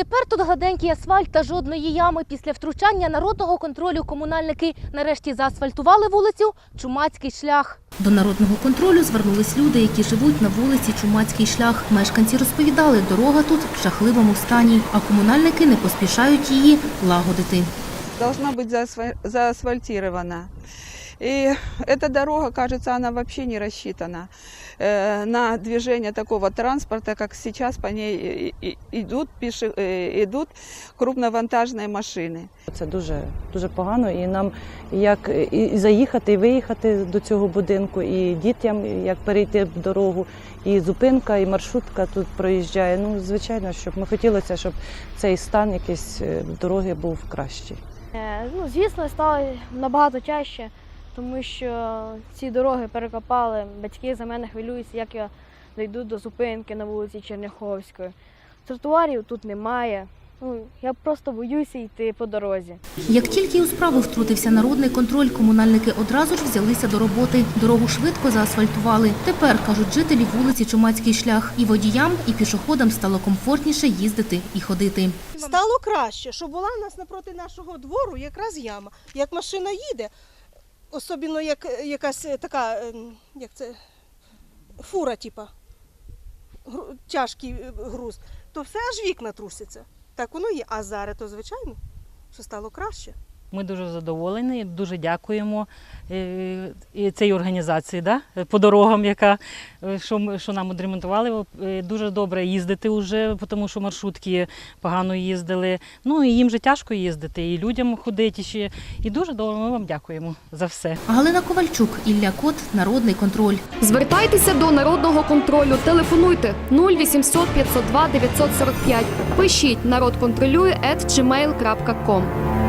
Тепер тут гладенький асфальт та жодної ями. Після втручання народного контролю комунальники нарешті заасфальтували вулицю Чумацький шлях. До народного контролю звернулись люди, які живуть на вулиці Чумацький шлях. Мешканці розповідали, дорога тут в жахливому стані, а комунальники не поспішають її лагодити. должна быть заасфа- заасфальтирована. И эта дорога, кажется, она вообще не рассчитана э, на движение такого транспорта, как сейчас по ней и- и- идут, пеше- э, идут крупновантажные машины. Це дуже дуже погано, і нам як і і заїхати, і виїхати до цього будинку, і дітям як перейти дорогу, і зупинка, і маршрутка тут проїжджає. Ну, звичайно, щоб ми хотілося, щоб цей стан якийсь е, дороги був кращий. Е, Ну, звісно, стало набагато чаще, тому що ці дороги перекопали. Батьки за мене хвилюються, як я дойду до зупинки на вулиці Черняховської. Тротуарів тут немає. Ну, я просто боюся йти по дорозі. Як тільки у справу втрутився народний контроль, комунальники одразу ж взялися до роботи. Дорогу швидко заасфальтували. Тепер, кажуть жителі вулиці Чумацький шлях, і водіям, і пішоходам стало комфортніше їздити і ходити. Стало краще, що була у нас напроти нашого двору якраз яма. Як машина їде, особливо як якась е, така, е, як це, фура, типа, тяжкий е, груз, то все аж вікна трусяться. Так воно є. А зараз то звичайно, що стало краще. Ми дуже задоволені, дуже дякуємо е, і цій організації да, по дорогам, яка, е, що, ми- що нам відремонтували. Е, Дуже добре їздити вже, тому що маршрутки погано їздили. Ну і їм же тяжко їздити, і людям ходити ще. І дуже добре, ми вам дякуємо за все. Галина Ковальчук, Ілля Кот, Народний контроль. Звертайтеся до народного контролю. Телефонуйте 0800 502 945. Пишіть народ контролює gmail.com.